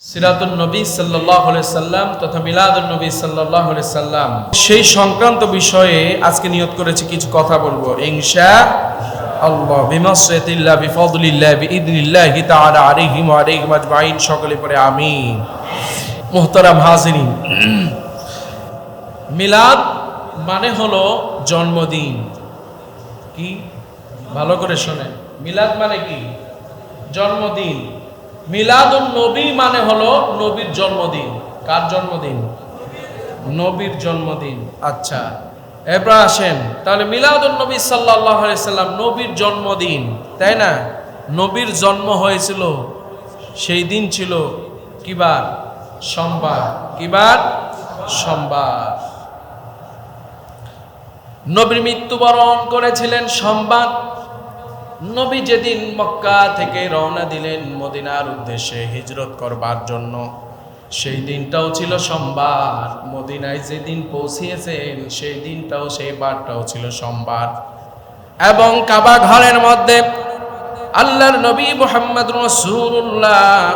সিরাতুল নবী সাল্লাহ সাল্লাম তথা মিলাদুল নবী সাল্লাহ সাল্লাম। সেই সংক্রান্ত বিষয়ে আজকে নিয়ত করেছি, কিছু কথা বলব। ইনশা আল্লাহ বিফদুলিল্লাহ সকলে পড়ে, আমিন। মুহতারাম মিলাদ মানে হলো জন্মদিন। কি? ভালো করে শোনেন। মিলাদ মানে কি? জন্মদিন। মিলাদুন নবী মানে হলো নবীর জন্মদিন। কার জন্মদিন? নবীর জন্মদিন। আচ্ছা এবার আসেন। তাহলে মিলাদুন নবী সাল্লাহ সাল্লাম নবীর জন্মদিন, তাই না? নবীর জন্ম হয়েছিল, সেই দিন ছিল কিবার সোমবার। কিবার সোমবার। নবীর মৃত্যুবরণ করেছিলেন সোমবার। নবী যেদিন মক্কা থেকে রওনা দিলেন মদিনার উদ্দেশ্যে হিজরত করবার জন্য, সেই দিনটাও ছিল সোমবার। মদিনায় যেদিন পৌঁছিয়েছেন, সেই দিনটাও, সেই বারটাও ছিল সোমবার। এবং কাবা ঘরের মধ্যে আল্লাহর নবী মোহাম্মদ রসুল্লাহ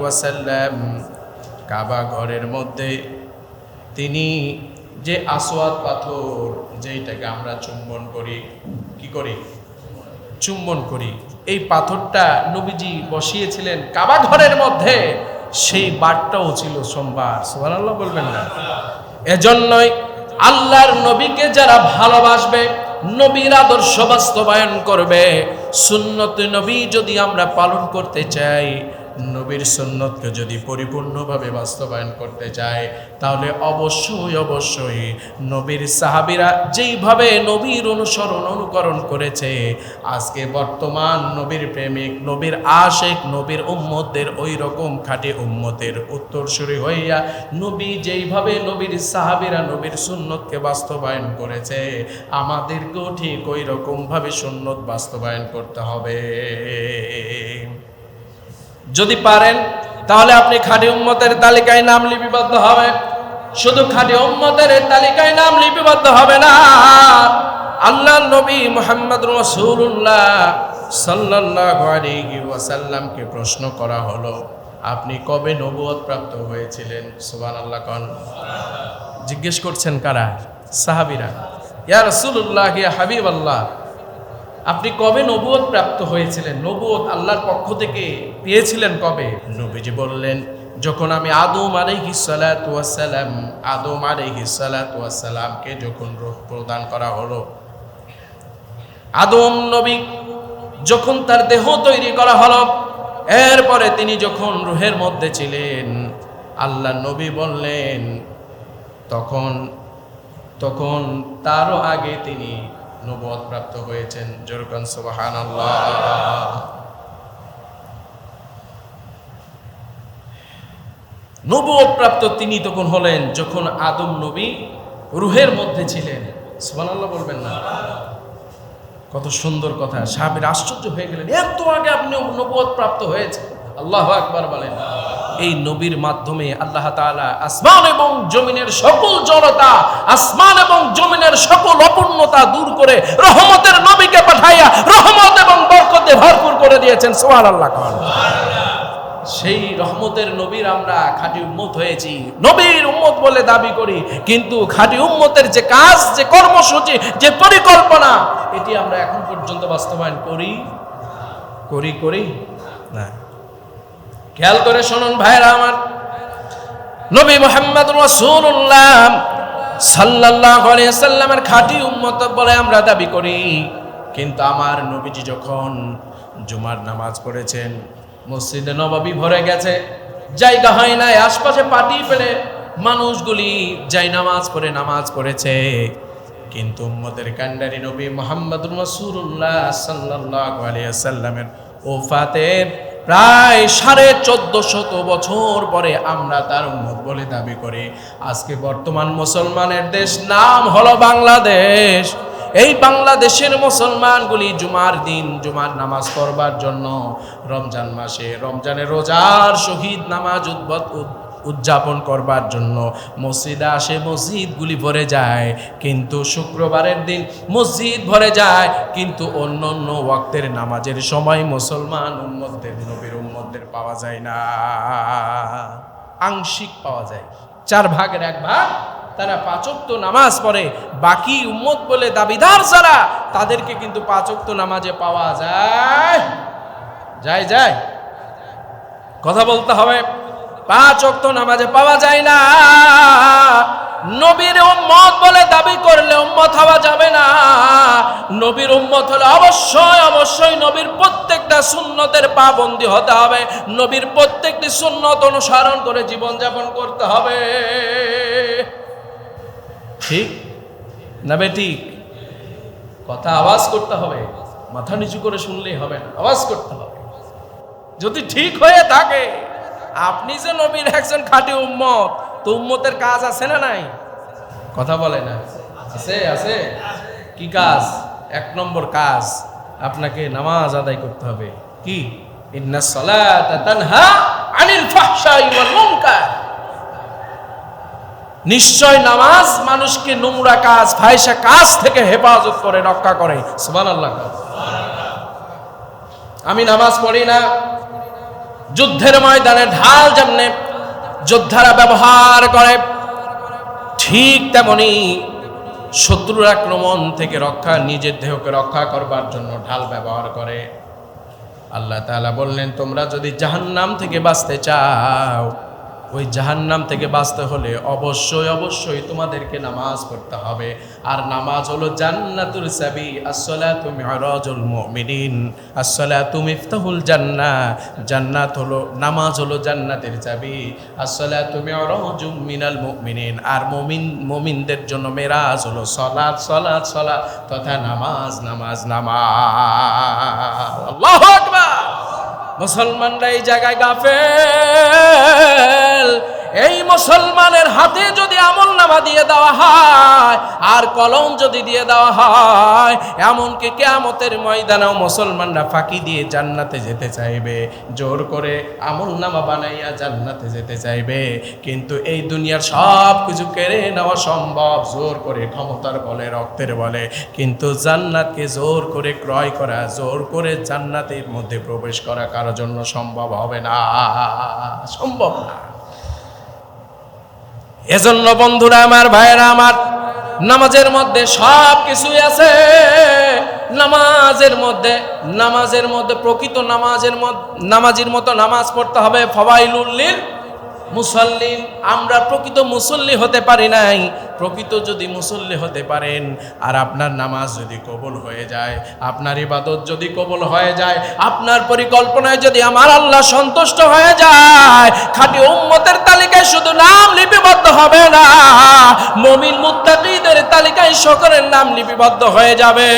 ওয়াসাল্লাম কাবা ঘরের মধ্যে তিনি যে আসোয়াদ পাথর যেইটাকে আমরা চুম্বন করি, কি করি? চুম্বন করি। এই পাথরটা নবীজি বসিয়েছিলেন কাবা ঘরের মধ্যে। সেই বারটাও ছিল সোমবার। সুবহানাল্লাহ বলবেন না। এজন্যই আল্লাহর নবীকে যারা ভালোবাসবে, নবীর আদর্শ বাস্তবায়ন করবে, সুন্নত নবী যদি আমরা পালন করতে চাই নবীর সুন্নতকে যদি পরিপূর্ণভাবে বাস্তবায়ন করতে চায়, তাহলে অবশ্যই অবশ্যই নবীর সাহাবিরা যেইভাবে নবীর অনুসরণ, অনুকরণ করেছে, আজকে বর্তমান নবীর প্রেমিক, নবীর আশেক, নবীর উম্মতদের ওই রকম খাটে উম্মতের উত্তরসূরি হইয়া নবী যেইভাবে নবীর সাহাবিরা নবীর সুন্নতকে বাস্তবায়ন করেছে, আমাদেরকেও ঠিক ওই রকমভাবে সুন্নত বাস্তবায়ন করতে হবে। যদি পারেন, তাহলে আপনি খাঁটি উম্মতের তালিকায় নাম লিপিবদ্ধ হবে। শুধু খাঁটি উম্মতের তালিকায় নাম লিপিবদ্ধ হবে না। আল্লাহ নবী মোহাম্মদ রসুল্লাহ সাল্লাল্লাহু আলাইহি ওয়াসাল্লামকে প্রশ্ন করা হলো, আপনি কবে নবুয়ত প্রাপ্ত হয়েছিলেন? সুবহানাল্লাহ কন। জিজ্ঞেস করছেন কারা? সাহাবীরা। ইয়া রাসূলুল্লাহ, ইয়া হাবিবাল্লাহ। আপনি কবে নবুয়ত প্রাপ্ত হয়েছিলেন? নবুয়ত আল্লাহর পক্ষ থেকে পেয়েছিলেন কবে? নবীজি বললেন, যখন আমি আদম আলাইহি সালাম আদম আলাইহি সালামকে যখন রূহ প্রদান করা হলো, আদম নবী যখন তার দেহ তৈরি করা হলো, এরপরে তিনি যখন রুহের মধ্যে ছিলেন, আল্লাহ নবী বললেন, তখন তখন তারও আগে তিনি নবদ প্রাপ্ত হয়েছেন। জরুকান সুবাহান নবদ প্রাপ্ত তিনি তখন হলেন যখন আদম নবী রুহের মধ্যে ছিলেন। সুবান বলবেন না। কত সুন্দর কথা। সাহাবির আশ্চর্য হয়ে গেলেন, এত আগে আপনি নবদ প্রাপ্ত হয়েছে আল্লাহ আকবার বলেন। এই নবীর মাধ্যমে আল্লাহ তাআলা আসমান এবং জমিনের সকল জড়তা, আসমান এবং জমিনের সকল অপূর্ণতা দূর করে রহমতের নবীকে পাঠাইয়া রহমত এবং বরকতে ভরপুর করে দিয়েছেন। সুবহানাল্লাহ খান সেই রহমতের নবীর আমরা খাঁটি উম্মত হয়েছি। নবীর উম্মত বলে দাবি করি, কিন্তু খাঁটি উম্মতের যে কাজ, যে কর্মসূচি, যে পরিকল্পনা, এটি আমরা এখন পর্যন্ত বাস্তবায়ন করি? করি করি? না। খেয়াল করে শুনুন ভাইরা আমার। নবী মোহাম্মদ রাসূলুল্লাহ সাল্লাল্লাহু আলাইহি সাল্লামের খাঁটি উম্মত বলে আমরা দাবি করি। কিন্তু আমার নবীজি যখন জুমার নামাজ পড়েছেন, মসজিদে নবাবী ভরে গেছে, জায়গা হয় নাই, আশপাশে পাটি ফেলে মানুষগুলি যাই নামাজ পড়ে নামাজ পড়েছে। কিন্তু উম্মতের কান্ডারি নবী মোহাম্মদ রাসূলুল্লাহ সাল্লাল্লাহু আলাইহি সাল্লামের ওফাতের প্রায় সাড়ে চোদ্দ শত বছর পরে আমরা তার উন্মত বলে দাবি করি। আজকে বর্তমান মুসলমানের দেশ নাম হলো বাংলাদেশ। এই বাংলাদেশের মুসলমানগুলি জুমার দিন জুমার নামাজ পড়বার জন্য রমজান মাসে রমজানের রোজার শহীদ নামাজ উদ্ভব উদযাপন করবার জন্য। মসজিদে আসে, মসজিদগুলি ভরে যায়, কিন্তু শুক্রবারের দিন মসজিদ ভরে যায়, কিন্তু অন্য অন্য ওয়াক্তের নামাজের সময় মুসলমান উম্মতদের, নবীর উম্মতদের পাওয়া যায় না। আংশিক পাওয়া যায়। চার ভাগের এক ভাগ, তারা পাচক্ত নামাজ পড়ে। বাকি উম্মত বলে দাবিদার যারা, তাদেরকে কিন্তু পাচক্ত নামাজে পাওয়া যায়। যায় যায়। কথা বলতে হবে। পাঁচ অক্ত নামাজে পাওয়া যায় না। নবীর উম্মত বলে দাবি করলে উম্মত হওয়া যাবে না। নবীর উম্মত হলে অবশ্যই অবশ্যই নবীর প্রত্যেকটা সুন্নতের পাবন্দি হতে হবে। নবীর প্রত্যেকটি সুন্নত অনুসরণ করে জীবনযাপন করতে হবে। ঠিক না বে ঠিক? কথা আওয়াজ করতে হবে, মাথা নিচু করে শুনলেই হবে না, আওয়াজ করতে হবে। যদি ঠিক হয়ে থাকে আপনি যে নবীর একজন খাঁটি উম্মত, তো উম্মতের কাজ আছে না নাই? কথা বলে না। আছে আছে। কি কাজ? এক নম্বর কাজ আপনাকে নামাজ আদায় করতে হবে। কি? নিশ্চয় নামাজ মানুষকে নোংরা কাজ ভাইসা কাজ থেকে হেফাজত করে, রক্ষা করে। আমি নামাজ পড়ি না। যুদ্ধের ময়দানে ঢাল যেমনে যোদ্ধারা ব্যবহার করে, ঠিক তেমনি শত্রুর আক্রমণ থেকে রক্ষা, নিজের দেহকে রক্ষা করবার জন্য ঢাল ব্যবহার করে। আল্লাহ তাআলা বললেন, তোমরা যদি জাহান্নাম থেকে বাঁচতে চাও ওই জাহান্নাম থেকে বাঁচতে হলে অবশ্যই অবশ্যই তোমাদেরকে নামাজ পড়তে হবে। আর নামাজ হলো জান্নাতুল সাবি, আসসালাতু মিরাজুল মুমিনিন, আসসালাতু মিফতাহুল জান্নাহ। জান্নাত হলো, নামাজ হলো জান্নাতের চাবি, আসসালাতু মিরাজুম মিনাল মুমিনিন। আর মুমিন, মুমিনদের জন্য মেরাজ হলো সালাত সালাত সালাত তথা নামাজ নামাজ নামাজ। আল্লাহু আকবার! মুসলমানরা এই জায়গায় গাফেল এই মুসলমানের হাতে যদি আমল নামা দিয়ে দেওয়া হয়, আর কলম যদি দিয়ে দেওয়া হয়, এমনকি কেয়ামতের ময়দানেও মুসলমানরা ফাঁকি দিয়ে জান্নাতে যেতে চাইবে। জোর করে আমল নামা বানাইয়া জান্নাতে যেতে চাইবে। কিন্তু এই দুনিয়ার সব কিছু কেড়ে নেওয়া সম্ভব। জোর করে ক্ষমতার বলে, রক্তের বলে। কিন্তু জান্নাতকে জোর করে ক্রয় করা, জোর করে জান্নাতের মধ্যে প্রবেশ করা কারোর জন্য সম্ভব হবে না। সম্ভব না। এজন্য বন্ধুরা আমার ভাইয়েরা, আমার নামাজের মধ্যে সব কিছুই আছে। নামাজের মধ্যে নামাজের মধ্যে প্রকৃত নামাজের নামাজির মতো নামাজ পড়তে হবে। ফবাইলুল্লিল মুসল্লিন আমরা প্রকৃত মুসল্লি হতে পারি নাই। প্রকৃত যদি মুসল্লি হতে পারেন, আর আপনার নামাজ যদি কবুল হয়ে যায়, আপনার ইবাদত যদি কবুল হয়ে যায়, আপনার পরিকল্পনায় যদি আমার আল্লাহ সন্তুষ্ট হয়ে যায়, খাঁটি উম্মতের তালিকায় শুধু নাম লিপিবদ্ধ হবে না, মমিন মুত্তাকিদের তালিকায় সকলের নাম লিপিবদ্ধ হয়ে যাবে।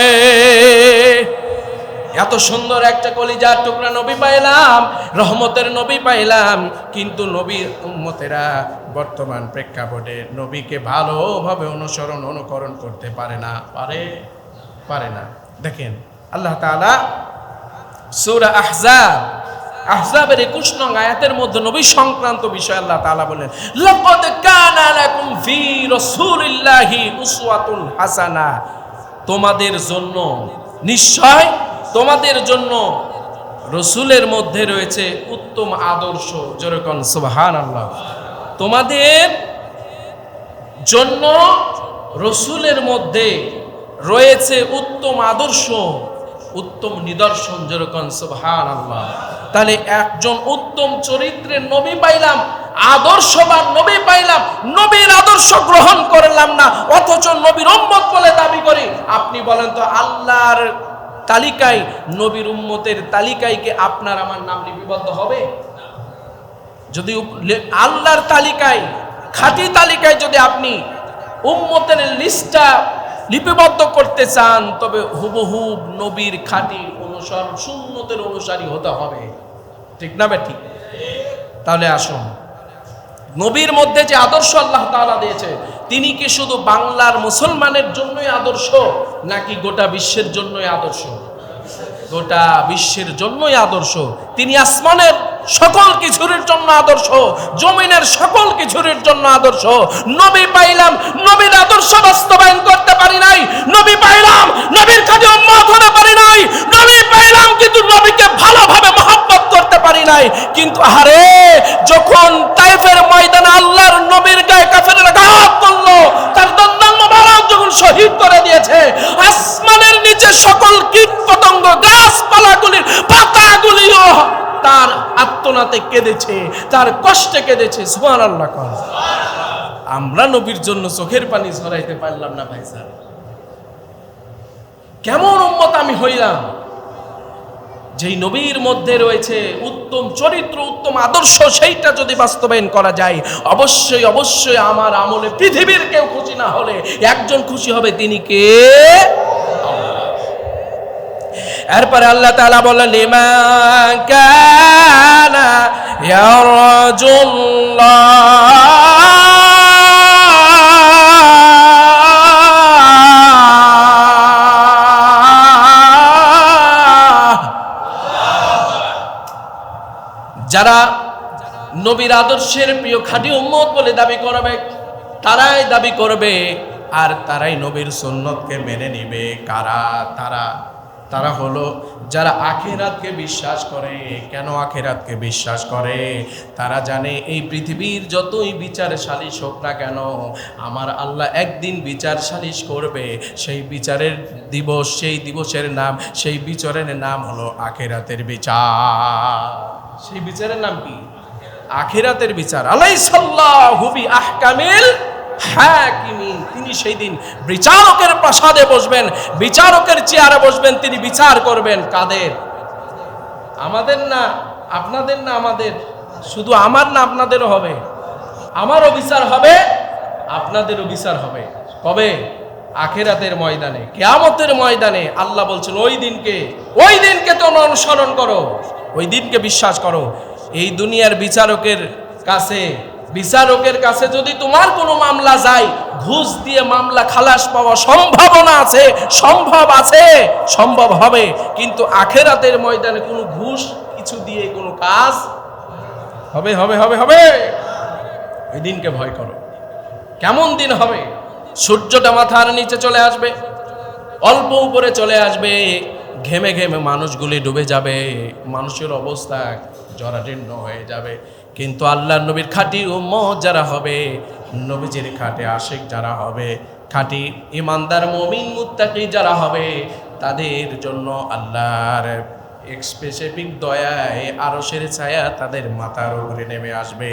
এত সুন্দর একটা কলিজার টুকরা নবী পাইলাম, রহমতের নবী পাইলাম, কিন্তু নবীর উম্মতেরা বর্তমান প্রেক্ষাপটে নবীকে ভালোভাবে অনুসরণ, অনুকরণ করতে পারে না। পারে? পারে না। দেখেন, আল্লাহ তাআলা সূরা আহজাব, আহজাবের একুশ নং আয়াতের মধ্যে নবী সংক্রান্ত বিষয় আল্লাহ তাআলা বলেন লাকাদ কানা ফি রাসূলিল্লাহি উসওয়াতুন হাসানা। তোমাদের জন্য নিশ্চয় তোমাদের জন্য রসুলের মধ্যে রয়েছে উত্তম আদর্শ। যেরকম সুবহান আল্লাহ তোমাদের জন্য রসুলের মধ্যে রয়েছে উত্তম আদর্শ, উত্তম নিদর্শন। যেরকম সুবহান আল্লাহ তাহলে একজন উত্তম চরিত্রের নবী পাইলাম, আদর্শবান নবী পাইলাম, নবীর আদর্শ গ্রহণ করলাম না, অথচ নবীর বলে দাবি করি। আপনি বলেন তো আল্লাহর তালিকায়, নবীর উম্মতের তালিকায় কি আপনার আমার নাম লিপিবদ্ধ হবে? যদি আল্লাহর তালিকায়, খাঁটি তালিকায় যদি আপনি উম্মতের লিস্টটা লিপিবদ্ধ করতে চান, তবে হুবহুব নবীর খাঁটি অনুসরণ, সুন্নতের অনুসারী হতে হবে। ঠিক না বে ঠিক তাহলে আসুন। নবীর মধ্যে যে আদর্শ আল্লাহ তাআলা দিয়েছে, তিনি কি শুধু বাংলার মুসলমানের জন্যই আদর্শ, নাকি গোটা বিশ্বের জন্যই আদর্শ? গোটা বিশ্বের জন্যই আদর্শ। তিনি আসমানের সকল কিছুর জন্য আদর্শ, জমিনের সকল কিছুর জন্য আদর্শ। নবী পাইলাম, নবীর আদর্শ বাস্তবায়ন করতে পারি নাই। নবী পাইলাম, নবীর কাজে উম্মত হতে পারি নাই। নবী পাইলাম, কিন্তু নবীকে ভালোভাবে মহব্বত করতে পারি নাই। কিন্তু আরে যখন তাইফের ময়দানে আল্লাহর নবীর গায়ে কাফেরের ঘাত করল, তার দন্দাল মোবারক যখন শহীদ করে দিয়েছে, আসমানের নিচে সকল কীট পতঙ্গ, গাছপালাগুলির পাতাগুলিও তার আত্মনাতে কেঁদেছে, তার কষ্টে কেঁদেছে। সুবহান আল্লাহ আমরা নবীর জন্য চোখের পানি ঝরাইতে পারলাম না, ভাই স্যার কেমন উম্মত আমি হইলাম? যেই নবীর মধ্যে রয়েছে উত্তম চরিত্র, উত্তম আদর্শ, সেইটা যদি বাস্তবায়ন করা যায়, অবশ্যই অবশ্যই আমার আমলে পৃথিবীর কেউ খুশি না হলে একজন খুশি হবে তিনি কে? এরপরে আল্লাহ তাআলা বললেন লিমা কানা ইয়ারজুল্লাহ যারা নবীর আদর্শের প্রিয় খাঁটি উম্মত বলে দাবি করবে, তারাই দাবি করবে, আর তারাই নবীর সুন্নতকে মেনে নিবে। কারা? তারা তারা হলো, যারা আখেরাতকে বিশ্বাস করে, কেন আখেরাতকে বিশ্বাস করে? তারা জানে এই পৃথিবীর যতই বিচার সালিশ হোক না কেন, আমার আল্লাহ একদিন বিচার সালিশ করবে। সেই বিচারের দিবস, সেই দিবসের নাম, সেই বিচারের নাম হলো আখেরাতের বিচার। সেই বিচারের নাম কি? আখেরাতের বিচার। আলাইসাল্লাহু বি আহকামিল হাকিমিন তিনি সেই দিন বিচারকের প্রাসাদে বসবেন, বিচারকের চেয়ারে বসবেন, তিনি বিচার করবেন। কাদের? আমাদের না, আপনাদের না আমাদের? শুধু আমার না আপনাদেরও হবে? আমারও বিচার হবে, আপনাদেরও বিচার হবে। কবে? আখেরাতের ময়দানে, কেয়ামতের ময়দানে। আল্লাহ বলছেন, ওই দিনকে ওই দিনকে তোমরা অনুসরণ করো। ওই দিনকে বিশ্বাস করো। এই দুনিয়ার বিচারকের কাছে বিচারকের কাছে যদি তোমার কোনো মামলা যায়, ঘুষ দিয়ে মামলা খালাস পাওয়া সম্ভাবনা আছে, সম্ভব আছে, সম্ভব হবে। কিন্তু আখেরাতের ময়দানে কোনো ঘুষ, কিছু দিয়ে কোনো কাজ? হবে হবে হবে হবে। ওই দিনকে ভয় করো। কেমন দিন হবে? সূর্যটা মাথার নিচে চলে আসবে। অল্প উপরে চলে আসবে। ঘেমে ঘেমে মানুষগুলি ডুবে যাবে। মানুষের অবস্থা জরাজীর্ণ হয়ে যাবে। কিন্তু আল্লাহ নবীর খাঁটি উম্ম যারা হবে, নবীজির খাটে আশেক যারা হবে, খাঁটি ইমানদার মমিন মুত্তাকি যারা হবে, তাদের জন্য আল্লাহর স্পেসিফিক দয়ায়, আরশের ছায়া তাদের মাথার উপরে নেমে আসবে।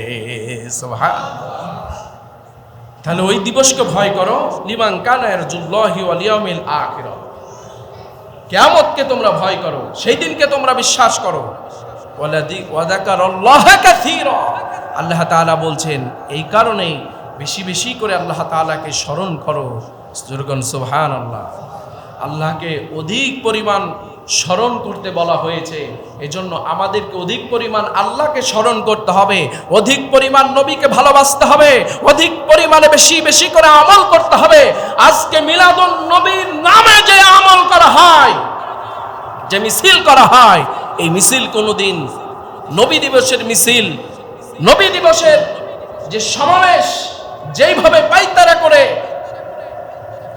তাহলে ওই দিবসকে ভয় করো। লিমান কানায়ের জুল্লাহি ওয়াল ইয়াউমিল আখির কিয়ামতকে তোমরা ভয় করো। সেই দিনকে তোমরা বিশ্বাস করো। আল্লাহ তাআলা বলছেন, এই কারণেই বেশি বেশি করে আল্লাহ তাআলাকে স্মরণ করো। জুরগন সুবহানাল্লাহ। আল্লাহকে অধিক পরিমাণ স্মরণ করতে বলা হয়েছে। এজন্য আমাদেরকে অধিক পরিমাণ আল্লাহকে স্মরণ করতে হবে। অধিক পরিমাণ নবীকে ভালোবাসতে হবে। অধিক পরিমাণে বেশি বেশি করে আমল করতে হবে। আজকে মিলাদুন নবীর নামে যে আমল করা হয়, যে মিছিল করা হয় এই মিছিল কোনোদিন নবী দিবসের মিছিল, নবী দিবসের যে সমাবেশ যেইভাবে পাইতারা করে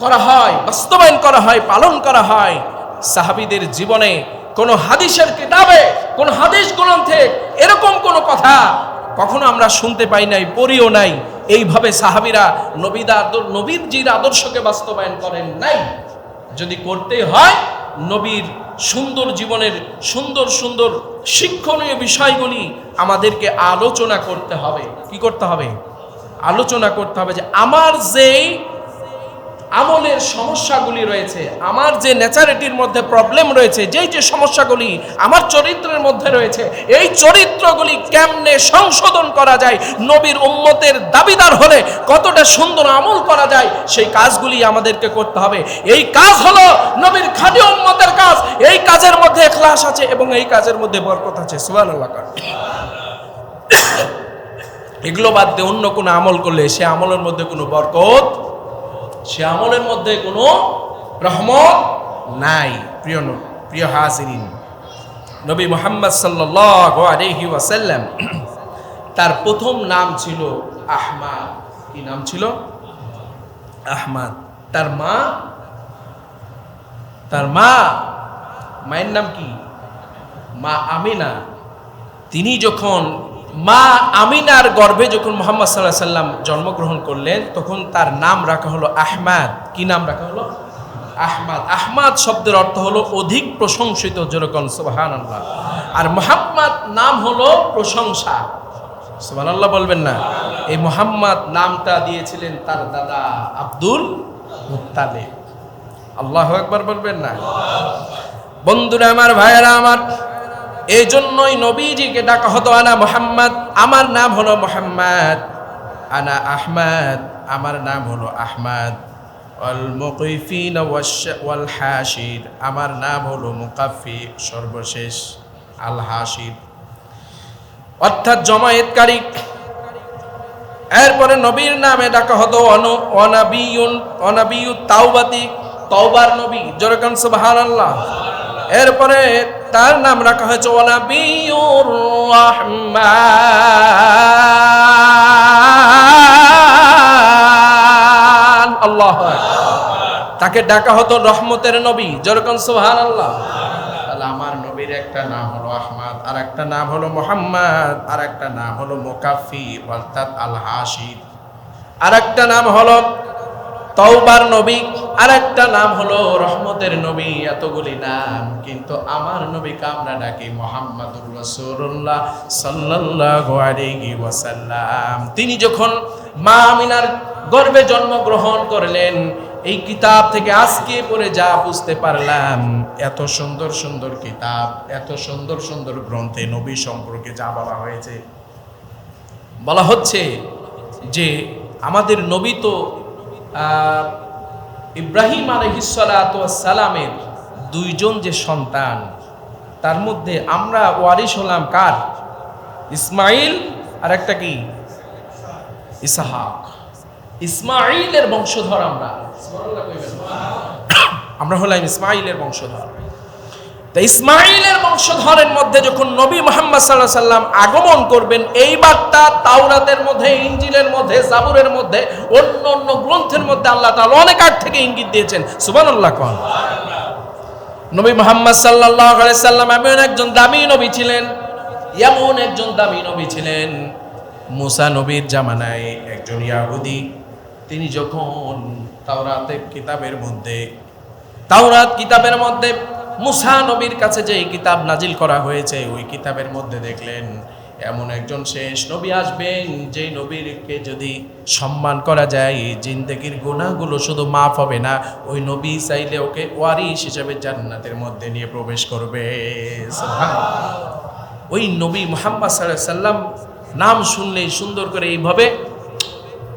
করা হয়, বাস্তবায়ন করা হয়, পালন করা হয়, সাহাবিদের জীবনে কোনো হাদিসের কিতাবে, কোন হাদিস গ্রন্থে এরকম কোনো কথা কখনো আমরা শুনতে পাই নাই, পড়িও নাই। এইভাবে সাহাবিরা নবীদা নবীর জির আদর্শকে বাস্তবায়ন করেন নাই। যদি করতে হয় নবীর সুন্দর জীবনের সুন্দর সুন্দর শিক্ষণীয় বিষয়গুলি আমাদেরকে আলোচনা করতে হবে। কি করতে হবে? আলোচনা করতে হবে যে আমার যেই আমলের সমস্যাগুলি রয়েছে, আমার যে নেচারিটির মধ্যে প্রবলেম রয়েছে, যেই যে সমস্যাগুলি আমার চরিত্রের মধ্যে রয়েছে, এই চরিত্রগুলি কেমনে সংশোধন করা যায়, নবীর উম্মতের দাবিদার হলে কতটা সুন্দর আমল করা যায়, সেই কাজগুলি আমাদেরকে করতে হবে। এই কাজ হলো নবীর খাঁটি উম্মতের কাজ, এই কাজের মধ্যে এখলাস আছে এবং এই কাজের মধ্যে বরকত আছে, সুবহানাল্লাহ এগুলো বাদ দিয়ে অন্য কোনো আমল করলে সে আমলের মধ্যে কোনো বরকত সে আমলের মধ্যে কোনো রহমত নাই। প্রিয় প্রিয় হাজিরিন, নবী মোহাম্মদ সাল্লাহ ওয়াসাল্লাম তার প্রথম নাম ছিল আহমাদ। কি নাম ছিল? আহমাদ। তার মা? তার মা? মায়ের নাম কি? মা আমিনা। তিনি যখন মা আমিনার গর্ভে যখন মোহাম্মদ সাল্লাহ সাল্লাম জন্মগ্রহণ করলেন, তখন তার নাম রাখা হলো আহমাদ। কি নাম রাখা হলো? আহমাদ। আহমাদ শব্দের অর্থ হলো অধিক প্রশংসিত, যেরকম সোহান আল্লাহ আর মোহাম্মদ নাম হলো প্রশংসা। সুবাহ আল্লাহ বলবেন না। এই মোহাম্মদ নামটা দিয়েছিলেন তার দাদা আব্দুল মুত্তালে আল্লাহ একবার বলবেন না। বন্ধুরা, আমার ভাইয়েরা, আমার এই জন্যই নবীজিকে ডাকা হতো, আনা মোহাম্মদ, আমার নাম হলো মোহাম্মদ। আনা আহমদ, আমার নাম হলো আহমদ। হাসির আমার নাম হলো মুকাফি, সর্বশেষ আল হাসির অর্থাৎ জমায়েতকারী এরপরে নবীর নামে ডাকা হতো, অনু অনাবিউন অনাবিউ তাওবাতি, তওবার নবী। জরকান সুবহানাল্লাহ। এরপরে তার নাম রাখা হয়েছে অনাবিউর রহমান। আল্লাহ তাকে ডাকা হতো রহমতের নবী জরকান সুবহানাল্লাহ। তাহলে আমার নবীর একটা নাম হলো আহমদ আর একটা নাম হলো মোহাম্মদ আর একটা নাম হলো মোকাফি, অর্থাৎ আল হাসিদ আর একটা নাম হলো তওবার নবী আর একটা নাম হলো রহমতের নবী, এতগুলি নাম। কিন্তু আমার নবীকে আমরা ডাকি মোহাম্মদুর রাসূলুল্লাহ সাল্লাল্লাহু আলাইহি ওয়াসাল্লাম। তিনি যখন মা আমিনার গর্ভে জন্মগ্রহণ করলেন, এই কিতাব থেকে আজকে পড়ে যা বুঝতে পারলাম, এত সুন্দর সুন্দর কিতাব, এত সুন্দর সুন্দর গ্রন্থে নবী সম্পর্কে যা বলা হয়েছে। বলা হচ্ছে যে আমাদের নবী তো ইব্রাহিম সালামের দুইজন যে সন্তান, তার মধ্যে আমরা ওয়ারিস হলাম কার? ইসমাইল আর একটা কি? ইসাহাক। ইসমাইলের বংশধর আমরা। আমরা হলাম ইসমাইলের বংশধর। তা ইসমাইলের বংশধরের মধ্যে যখন নবী মোহাম্মদ সাল্লাহ সাল্লাম আগমন করবেন, এই বার্তা তাওরাতের মধ্যে ইঞ্জিলের মধ্যে, জাবুরের মধ্যে, অন্য অন্য গ্রন্থের মধ্যে আল্লাহ তাআলা অনেক আগ থেকে ইঙ্গিত দিয়েছেন। সুবহানাল্লাহ কোন। নবী মোহাম্মদ সাল্লাহ সাল্লাম এমন একজন দামি নবী ছিলেন, এমন একজন দামি নবী ছিলেন, মুসা নবীর জামানায় একজন ইয়াহুদি। তিনি যখন তাওরাতের কিতাবের মধ্যে, তাওরাত কিতাবের মধ্যে মুসা নবীর কাছে যে কিতাব নাজিল করা হয়েছে, ওই কিতাবের মধ্যে দেখলেন, এমন একজন শেষ নবী আসবেন, যেই নবীরকে যদি সম্মান করা যায়, জিন্দেগির গুণাগুলো শুধু মাফ হবে না, ওই নবী চাইলে ওকে ওয়ারিস হিসেবে জান্নাতের মধ্যে নিয়ে প্রবেশ করবে। ওই নবী মোহাম্মদ সাল্লাম নাম শুনলেই সুন্দর করে এইভাবে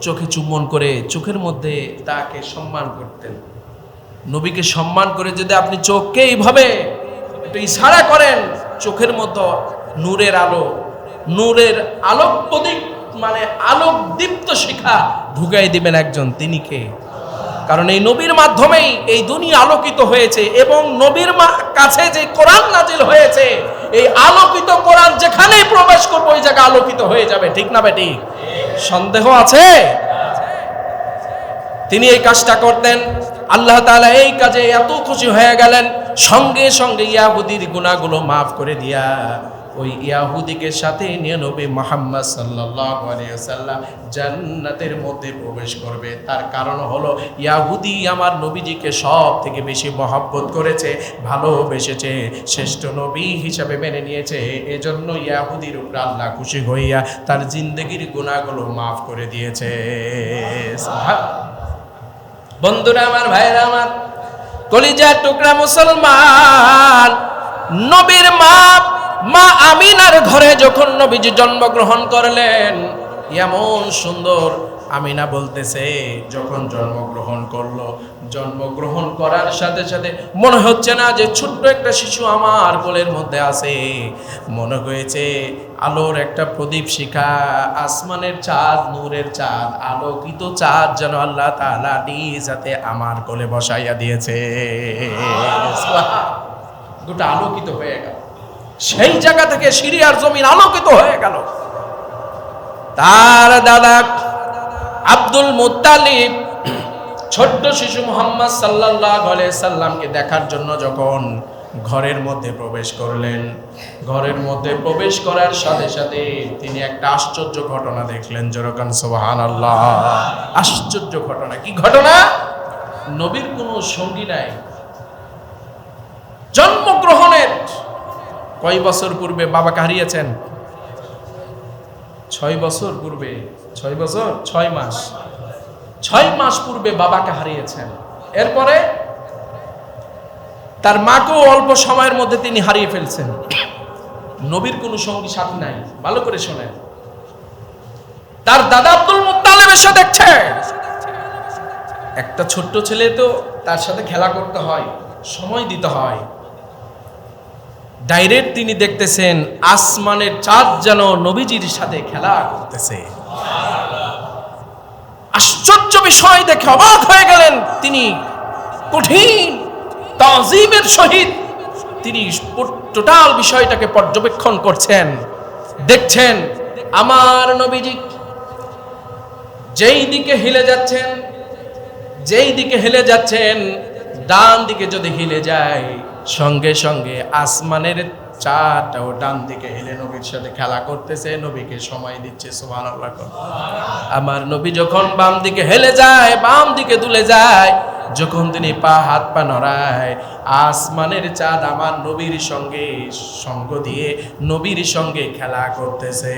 চোখে চুম্বন করে চোখের মধ্যে তাকে সম্মান করতেন। নবীকে সম্মান করে যদি আপনি চোখকে এইভাবে একটু ইশারা করেন, চোখের মতো নূরের আলো, নূরের আলোক প্রদীপ মানে আলোক দীপ্ত শিখা ঢুকাই দিবেন একজন, তিনি কে? কারণ এই নবীর মাধ্যমেই এই দুনিয়া আলোকিত হয়েছে এবং নবীর কাছে যে কোরআন নাজিল হয়েছে, এই আলোকিত কোরআন যেখানেই প্রবেশ করব, ওই জায়গা আলোকিত হয়ে যাবে, ঠিক না বেটি? সন্দেহ আছে? তিনি এই কাজটা করতেন। আল্লাহ তাআলা এই কাজে এত খুশি হয়ে গেলেন। সঙ্গে সঙ্গে ইয়াহুদির গুনাহগুলো মাফ করে দিয়া ওই ইয়াহুদিকে সাথে নিয়ে নবী মোহাম্মদ ওয়াসাল্লাম জান্নাতের মধ্যে প্রবেশ করবে। তার কারণ হলো ইয়াহুদি আমার নবীজিকে সব থেকে বেশি মহব্বত করেছে, ভালোবেসেছে, শ্রেষ্ঠ নবী হিসাবে মেনে নিয়েছে। এজন্য ইয়াহুদির উপর আল্লাহ খুশি হইয়া তার জিন্দগির গুনাহগুলো মাফ করে দিয়েছে। সুবহানাল্লাহ। বন্ধুরা আমার, ভাইয়েরা আমার, কলিজার টুকরা মুসলমান, নবীর মা মা আমিনার ঘরে যখন নবীজি জন্মগ্রহণ করলেন, এমন সুন্দর আমিনা বলতেছে, যখন জন্মগ্রহণ করল, জন্মগ্রহণ করার সাথে সাথে মনে হচ্ছে না যে ছোট্ট একটা শিশু আমার কোলের মধ্যে আছে। মনে হয়েছে আলোর একটা প্রদীপ শিখা, আসমানের চাঁদ, নূরের চাঁদ, আলোকিত চাঁদ যেন আল্লাহ নিজ হাতে আমার কোলে বসাইয়া দিয়েছে। গোটা আলোকিত হয়ে গেল। সেই জায়গা থেকে সিরিয়ার জমিন আলোকিত হয়ে গেল। তার দাদা আব্দুল মুত্তালিব ছোট্ট শিশু মোহাম্মদ আলাইহি সাল্লামকে দেখার জন্য যখন ঘরের মধ্যে প্রবেশ করলেন। ঘরের মধ্যে প্রবেশ করার সাথে সাথে তিনি একটা আশ্চর্য ঘটনা দেখলেন, জরকান সোহান আল্লাহ আশ্চর্য ঘটনা, কি ঘটনা? নবীর কোনো সঙ্গী নাই। জন্মগ্রহণের কয় বছর পূর্বে বাবাকে হারিয়েছেন? ছয় বছর পূর্বে, ছয় বছর? ছয় মাস। ছয় মাস পূর্বে বাবাকে হারিয়েছেন। এরপরে তার মাকেও অল্প সময়ের মধ্যে তিনি হারিয়ে ফেলছেন। নবীর কোনো সঙ্গী সাথী নাই। ভালো করে শোনেন। তার দাদা আব্দুল মুত্তালেব এসে দেখছে একটা ছোট্ট ছেলে তো তার সাথে খেলা করতে হয়, সময় দিতে হয়। ডাইরেক্ট তিনি দেখতেছেন, আসমানের চাঁদ যেন নবীজির সাথে খেলা করতেছে। আশ্চর্য বিষয় দেখে অবাক হয়ে গেলেন তিনি। কঠিন তাজিমের সহিত তিনি টোটাল বিষয়টাকে পর্যবেক্ষণ করছেন। দেখছেন, আমার নবীজি যেই দিকে হিলে যাচ্ছেন, যেই দিকে হেলে যাচ্ছেন, ডান দিকে যদি হিলে যায়, সঙ্গে সঙ্গে আসমানের চারটাও ডান দিকে হেলে নবীর সাথে খেলা করতেছে, নবীকে সময় দিচ্ছে সোহান আমার নবী যখন বাম দিকে হেলে যায়, বাম দিকে দুলে যায়, যখন তিনি পা, হাত, পা নড়ায়, আসমানের চাঁদ আমার নবীর সঙ্গে সঙ্গ দিয়ে নবীর সঙ্গে খেলা করতেছে।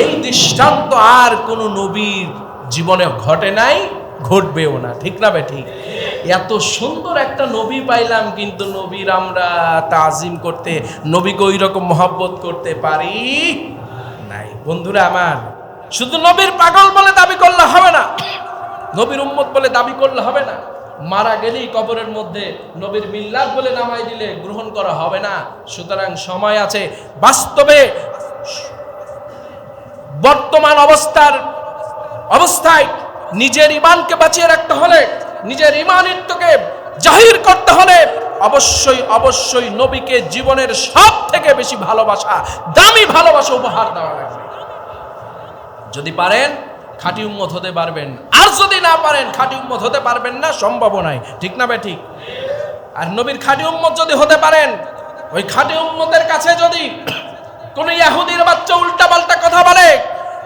এই দৃষ্টান্ত আর কোনো নবীর জীবনে ঘটে নাই, ঘটবেও না, ঠিক না বে ঠিক? এত সুন্দর একটা নবী পাইলাম, কিন্তু নবীর আমরা তাজিম করতে, নবীকে ওই রকম মহব্বত করতে পারি নাই। বন্ধুরা আমার, শুধু নবীর পাগল বলে দাবি করলে হবে না, নবীর উম্মত বলে দাবি করলে হবে না। মারা গেলেই কবরের মধ্যে নবীর মিল্লাত বলে নামাই দিলে গ্রহণ করা হবে না। সুতরাং সময় আছে। বাস্তবে বর্তমান অবস্থার অবস্থায় নিজের ইমানকে বাঁচিয়ে রাখতে হলে নিজের ইমানিত্বকে জাহির করতে হলে অবশ্যই অবশ্যই নবীকে জীবনের সব থেকে বেশি ভালোবাসা, দামি ভালোবাসা উপহার দেওয়া লাগবে। যদি পারেন, খাঁটি উম্মত হতে পারবেন। আর যদি না পারেন, খাঁটি উম্মত হতে পারবেন না সম্ভব নাই। ঠিক না ঠিক? আর নবীর খাঁটি উম্মত যদি হতে পারেন, ওই খাঁটি উম্মতের কাছে যদি কোন ইয়াহুদির বাচ্চা উল্টা পাল্টা কথা বলে,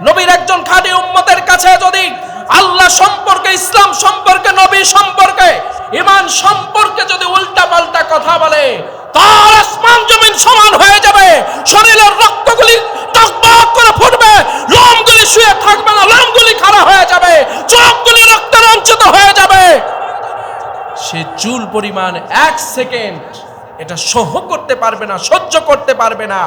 নবীর একজন খাঁটি উম্মতের কাছে যদি আল্লাহ সম্পর্কে, ইসলাম সম্পর্কে, নবী সম্পর্কে ইমান সম্পর্কে যদি উল্টা পাল্টা কথা বলে, তার আসমান জমিন সমান হয়ে যাবে। শরীরের রক্তগুলি টকবক করে ফুটবে, লোমগুলি শুয়ে থাকবে না, লোমগুলি খাড়া হয়ে যাবে, চোখগুলি রক্তে রঞ্চিত হয়ে যাবে। সে চুল পরিমাণ এক সেকেন্ড এটা সহ করতে পারবে না, সহ্য করতে পারবে না।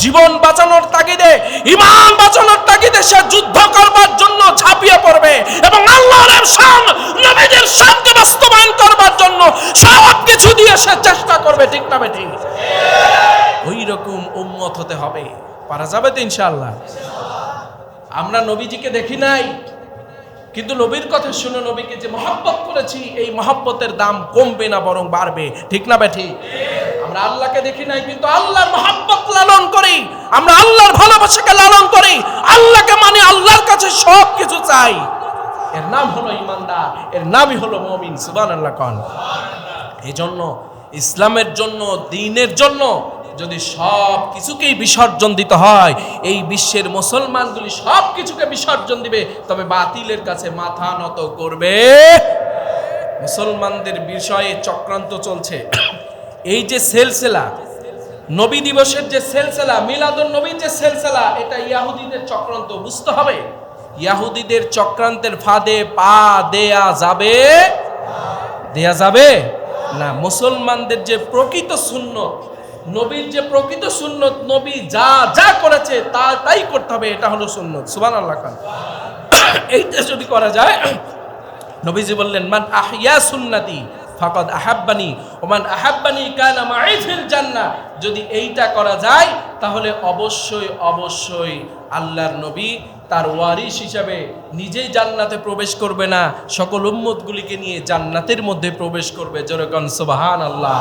জীবন বাঁচানোর তাগিদে, ইমান বাঁচানোর তাগিদে সে যুদ্ধ করবার জন্য ঝাঁপিয়ে পড়বে এবং আল্লাহর শান নবীদের শানকে বাস্তবায়ন করবার জন্য সব কিছু দিয়ে সে চেষ্টা করবে, ঠিক না ঠিক ওই রকম উম্মত হতে হবে। পারা যাবে তো ইনশাআল্লাহ? আমরা নবীজিকে দেখি নাই। কিন্তু নবীর কথা শুনে নবীকে যে মহাব্বত করেছি, এই মহাব্বতের দাম কমবে না, বরং বাড়বে। ঠিক না ব্যাঠি আমরা আল্লাহকে দেখি নাই, কিন্তু আল্লাহর মহাব্বত লালন করি। আমরা আল্লাহর ভালোবাসাকে লালন করি। আল্লাহকে মানে আল্লাহর কাছে সব কিছু চাই। এর নাম হলো ইমানদার, এর নামই হলো মমিন সুবান আল্লাহ কন। এই জন্য ইসলামের জন্য, দিনের জন্য যদি সব কিছুকেই বিসর্জন দিতে হয়, এই বিশ্বের মুসলমানগুলি সব কিছুকে বিসর্জন দিবে, তবে বাতিলের কাছে মাথা নত করবে। মুসলমানদের বিষয়ে চক্রান্ত চলছে। এই যে সেলসেলা, নবী দিবসের যে সেলসেলা, মিলাদুন নবীর যে সেলসেলা, এটা ইয়াহুদিদের চক্রান্ত, বুঝতে হবে? ইয়াহুদিদের চক্রান্তের ফাঁদে পা দেয়া যাবে? দেয়া যাবে? না, মুসলমানদের যে প্রকৃত সুন্নত নবীর যে প্রকৃত সুন্নত, নবী যা যা করেছে তা, তাই করতে হবে, এটা হলো সুন্নত। সুবান আল্লাহ খান। এইটা যদি করা যায়, নবীজি বললেন, মান আহিয়া সুন্নাতি, ফাকাদ আহাব্বানি ওমান আহাব্বানি কানা মাই ফিল জান্নাহ। যদি এইটা করা যায়, তাহলে অবশ্যই অবশ্যই আল্লাহর নবী তার ওয়ারিস হিসাবে নিজেই জান্নাতে প্রবেশ করবে না, সকল উম্মতগুলিকে নিয়ে জান্নাতের মধ্যে প্রবেশ করবে। যেরকম সুবাহান আল্লাহ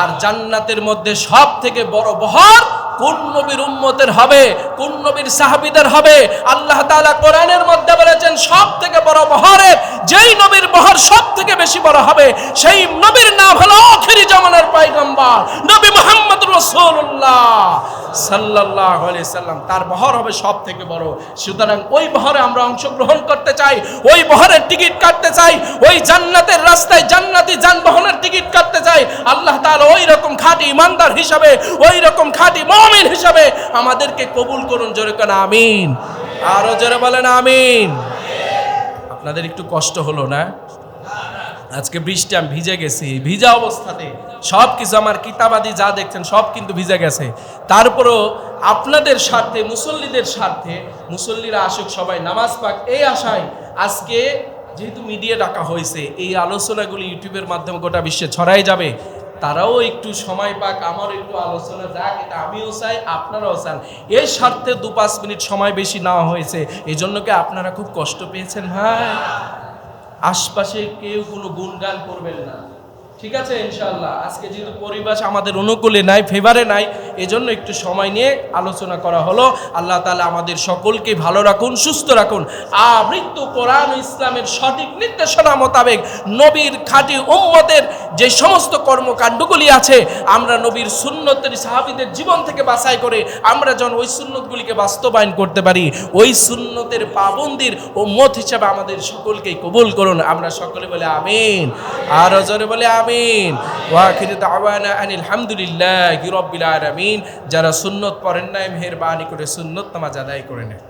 আর জান্নাতের মধ্যে সব থেকে বড় বহর কোন নবীর উম্মতের হবে, কোন নবীর সাহাবিদের হবে? আল্লাহ তাআলা কোরআনের মধ্যে বলেছেন সব থেকে বড় বহরের যেই নবীর বহর সব থেকে বেশি বড় হবে, সেই নবীর নাম হলো আখিরি জামানার পয়গম্বর, নবী মুহাম্মদ রাসূলুল্লাহ সাল্লাল্লাহু আলাইহি সাল্লাম। তার বহর হবে সব থেকে বড়। সুতরাং ওই বহরে আমরা অংশগ্রহণ করতে চাই, ওই বহরের টিকিট কাটতে চাই, ওই জান্নাতের রাস্তায় জান্নাতি যানবাহনের টিকিট কাটতে চাই। আল্লাহ তাআলা ওই রকম খাঁটি ইমানদার হিসাবে ওই রকম খাঁটি মুমিন হিসাবে আমাদেরকে কবুল করুন, জোরে কেন, আমিন। আরও জোরে বলেন, আমিন। আপনাদের একটু কষ্ট হলো না? আজকে বৃষ্টি, আমি ভিজে গেছি। ভিজা অবস্থাতে সব কিছু আমার কিতাবাদি যা দেখছেন সব কিন্তু ভিজে গেছে। তারপরও আপনাদের স্বার্থে, মুসল্লিদের স্বার্থে মুসল্লিরা আসুক, সবাই নামাজ পাক। এই আশায় আজকে যেহেতু মিডিয়া ডাকা হয়েছে, এই আলোচনাগুলি ইউটিউবের মাধ্যমে গোটা বিশ্বে ছড়াই যাবে। তারাও একটু সময় পাক আমার একটু আলোচনা যাক, এটা আমিও চাই, আপনারাও চান। এই স্বার্থে দু পাঁচ মিনিট সময় বেশি নেওয়া হয়েছে এই জন্য কি আপনারা খুব কষ্ট পেয়েছেন? ভাই আশপাশে কেউ কোনো গুণগান করবেন না। ঠিক আছে ইনশাল্লাহ আজকে যেহেতু পরিবেশ আমাদের অনুকূলে নাই ফেভারে নাই এজন্য একটু সময় নিয়ে আলোচনা করা হলো। আল্লাহ তালা আমাদের সকলকে ভালো রাখুন, সুস্থ রাখুন। আমৃত্যু কোরআন ইসলামের সঠিক নির্দেশনা মোতাবেক নবীর খাঁটি উম্মতের যে সমস্ত কর্মকাণ্ডগুলি আছে, আমরা নবীর সুন্নতের সাহাবীদের জীবন থেকে বাছাই করে আমরা যেন ওই সুন্নতগুলিকে বাস্তবায়ন করতে পারি। ওই সুন্নতের পাবন্দির মত হিসাবে আমাদের সকলকেই কবুল করুন। আমরা সকলে বলে আমিন। আর বলে আমিন। ওয়াখির দাওয়ানা আনিল হামদুলিল্লাহি রাব্বিল যারা সুন্নত পড়েন নাই মেহরবানি করে সুন্নত নামাজ আদায় করে নেন।